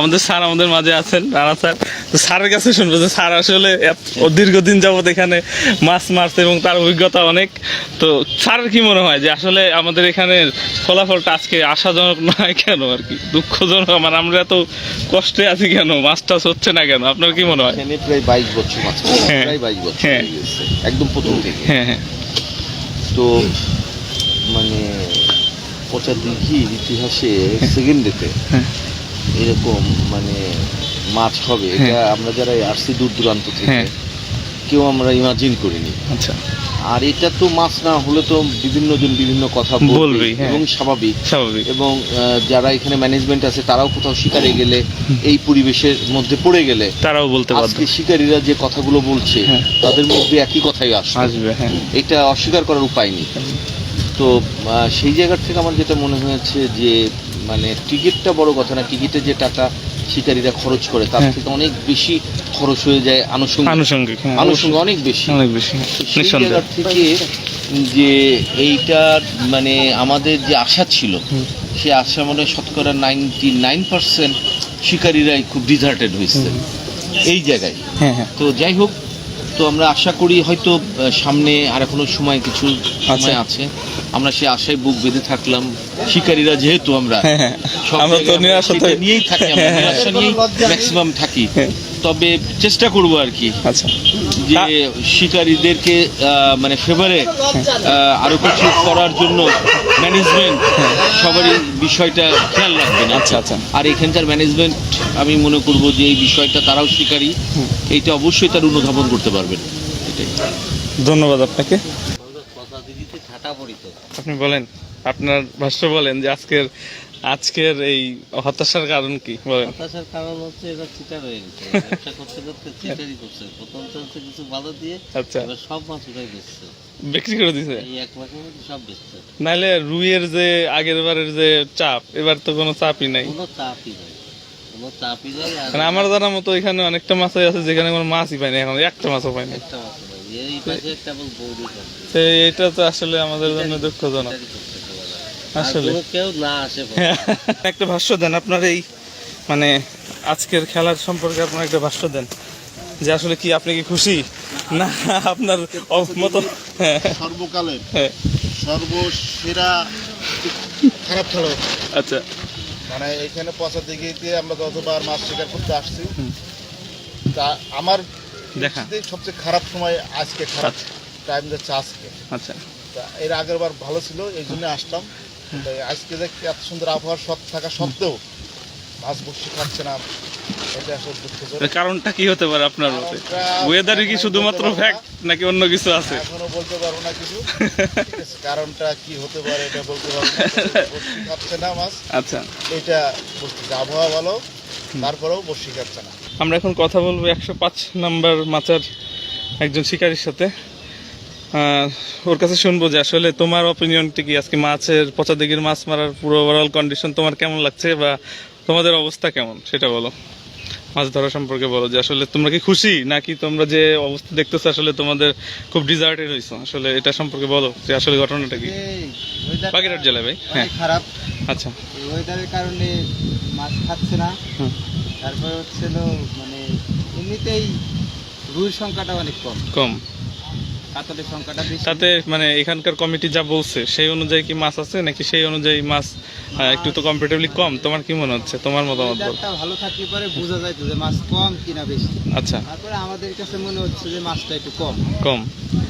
আমাদের স্যার আমাদের মাঝে আছেন রানা স্যার। তো স্যারের কাছে শুনব যে স্যার আসলে দীর্ঘদিন যাবত এখানে মাছ মারছে এবং তার অভিজ্ঞতা অনেক। তো স্যারের কি মনে হয় যে আসলে আমাদের এখানে ফলাফলটা আজকে আশাজনক নয় কেন আর কি? দুঃখজনক মানে আমরা এত কষ্টে আছি কেন? মাছ টাছ হচ্ছে না কেন? আপনার কি মনে হয়? প্রায় বাইশ বছর মাছ হ্যাঁ। প্রায় বাইশ বছর হ্যাঁ। একদম প্রথম থেকে। হ্যাঁ হ্যাঁ। তো মানে পচা দিঘির ইতিহাসে সেকেন্ডেতে হ্যাঁ। এরকম মানে মাছ হবে এটা আমরা যারা আসছি দূর দূরান্ত থেকে হ্যাঁ। কেউ আমরা ইমাজিন করিনি। আচ্ছা। আর এটা তো মাছ না হলে তো বিভিন্ন জন বিভিন্ন কথা বলবেই হ্যাঁ। এবং স্বাভাবিক। স্বাভাবিক। এবং যারা এখানে ম্যানেজমেন্ট আছে তারাও কোথাও শিকারে গেলে এই পরিবেশের মধ্যে পড়ে গেলে তারাও বলতে আজকে শিকারীরা যে কথাগুলো বলছে হ্যাঁ। তাদের মধ্যে একই কথাই আসবে। আসবে হ্যাঁ। এটা অস্বীকার করার উপায় নেই। তো সেই জায়গার থেকে আমার যেটা মনে হয়েছে যে মানে টিকিটটা বড় কথা না টিকিটে যে টাকা শিকারীরা খরচ করে তার হ্যাঁ। থেকে অনেক বেশি খরচ হয়ে যায় আনুষঙ্গিক। আনুষঙ্গিক হ্যাঁ। আনুষঙ্গিক অনেক বেশি। অনেক বেশি সেই নিঃসন্দেহে। থেকে যে এইটার মানে আমাদের যে আশা ছিল। সে আশা মানে শতকরা নাইনটি নাইন পার্সেন্ট শিকারীরাই খুব ডিজার্টেড হয়েছে। এই জায়গায়। হ্যাঁ হ্যাঁ। তো যাই হোক তো আমরা আশা করি হয়তো সামনে আর এখনও সময় কিছু সময় আছে আমরা সে আশায় বুক বেঁধে থাকলাম শিকারীরা যেহেতু আমরা হ্যাঁ, হ্যাঁ। সব আমরা তো নিরাশা নিয়েই থাকি আমরা হ্যাঁ। নিরাশা নিয়েই ম্যাক্সিমাম থাকি। তবে চেষ্টা করব আর কি। আচ্ছা। যে শিকারীদেরকে মানে ফেভারে আরও কিছু করার জন্য ম্যানেজমেন্ট সবারই বিষয়টা খেয়াল রাখবেন। আচ্ছা, আচ্ছা। আর এখানকার ম্যানেজমেন্ট আমি মনে করব যে এই বিষয়টা তারাও শিকারী এইটা অবশ্যই তার অনুধাবন করতে পারবেন। এটাই। ধন্যবাদ আপনাকে। আপনি বলেন আপনার ভাষ্য বলেন যে আজকের আজকের এই হতাশার কারণ কি? বলেন। হতাশার কারণ হচ্ছে এটা চিটার হয়ে গেছে। ব্যবসা করতে করতে চিটারই করছে। প্রথম চলছে কিছু বাধা দিয়ে আচ্ছা। এবার সব মাছ উঠাই বেচছে। বিক্রি করে দিছে? এই এক মাসের মধ্যে সব বেচছে। নাইলে রুইয়ের যে আগের বারের যে চাপ এবার তো কোনো চাপই নাই। কোনো চাপই নাই। কোনো চাপই নাই আর মানে আমার জানার মতো এখানে অনেকটা মাছই আছে যেখানে কোনো মাছই পাইনি এখন একটা মাছও পাইনি একটা মাছ নাই। এই পাশে বৌদি করছে তো এটা তো আসলে আমাদের জন্য দুঃখজনক চিটারই করছে সবার। আর আসলে। কেউ না আসে একটা ভাষ্য দেন আপনার এই মানে আজকের খেলার সম্পর্কে আপনার একটা ভাষ্য দেন যে আসলে কি আপনি কি খুশি? না আপনার মতো হ্যাঁ। সর্বকালের হ্যাঁ। সর্বসেরা খারাপ খেলা আচ্ছা। মানে এখানে পচা দিঘিতে আমরা যতবার মাছ শিকার করতে আসছি। তা আমার দেখা। সবচেয়ে খারাপ সময় আজকে খারাপ আচ্ছা। টাইম যাচ্ছে আজকে। আচ্ছা। এর আগের বার ভালো ছিল এই জন্য আসলাম আজকে যে এত সুন্দর আবহাওয়া সব থাকা সত্ত্বেও মাছ বসে খাচ্ছে না। এটা আসলে দুঃখজনক। কারণটা কি হতে পারে আপনার মতে? ওয়েদারে কি শুধুমাত্র বলতে ফ্যাক্ট নাকি অন্য কিছু আছে? এখনও বলতে পারব না কিছু। কারণটা কি হতে পারে এটা বলতে পারব না। খাচ্ছে না মাছ। আচ্ছা। এটা বুঝতেছি আবহাওয়া ভালো তারপরেও বসি খাচ্ছে না। আমরা এখন কথা বলব একশো পাঁচ নাম্বার মাচার একজন শিকারীর সাথে। ওর কাছে শুনব যে আসলে তোমার অপিনিয়নটি কি? আজকে মাছের পচা দিঘির মাছ মারার পুরো ওভারঅল কন্ডিশন তোমার কেমন লাগছে বা তোমাদের অবস্থা কেমন? সেটা বলো। মাছ ধরা সম্পর্কে বলো যে আসলে তোমরা কি খুশি? নাকি তোমরা যে অবস্থা দেখতেছো আসলে তোমাদের খুব ডিজার্টেড হয়েছো আসলে এটা সম্পর্কে বলো যে আসলে ঘটনাটা কি? বাগেরহাট জেলায় ভাই? হ্যাঁ। খারাপ। আচ্ছা। ওয়েদারের কারণে মাছ খাচ্ছে না। তারপরে হচ্ছিল মানে এমনিতেই রুই সংখ্যাটা অনেক কম। কম। কাতলের সংখ্যাটা বেশি। তাতে মানে এখানকার কমিটি যা বলছে সেই অনুযায়ী কি মাছ আছে নাকি সেই অনুযায়ী মাছ একটু তো কম্পারেটিভলি কম? তোমার কি মনে হচ্ছে? তোমার মতামত বল। ভালো থাকলে পরে বোঝা যায় যে মাছ কম কিনা বেশি। আচ্ছা। তারপরে আমাদের কাছে মনে হচ্ছে যে মাছটা একটু কম। কম।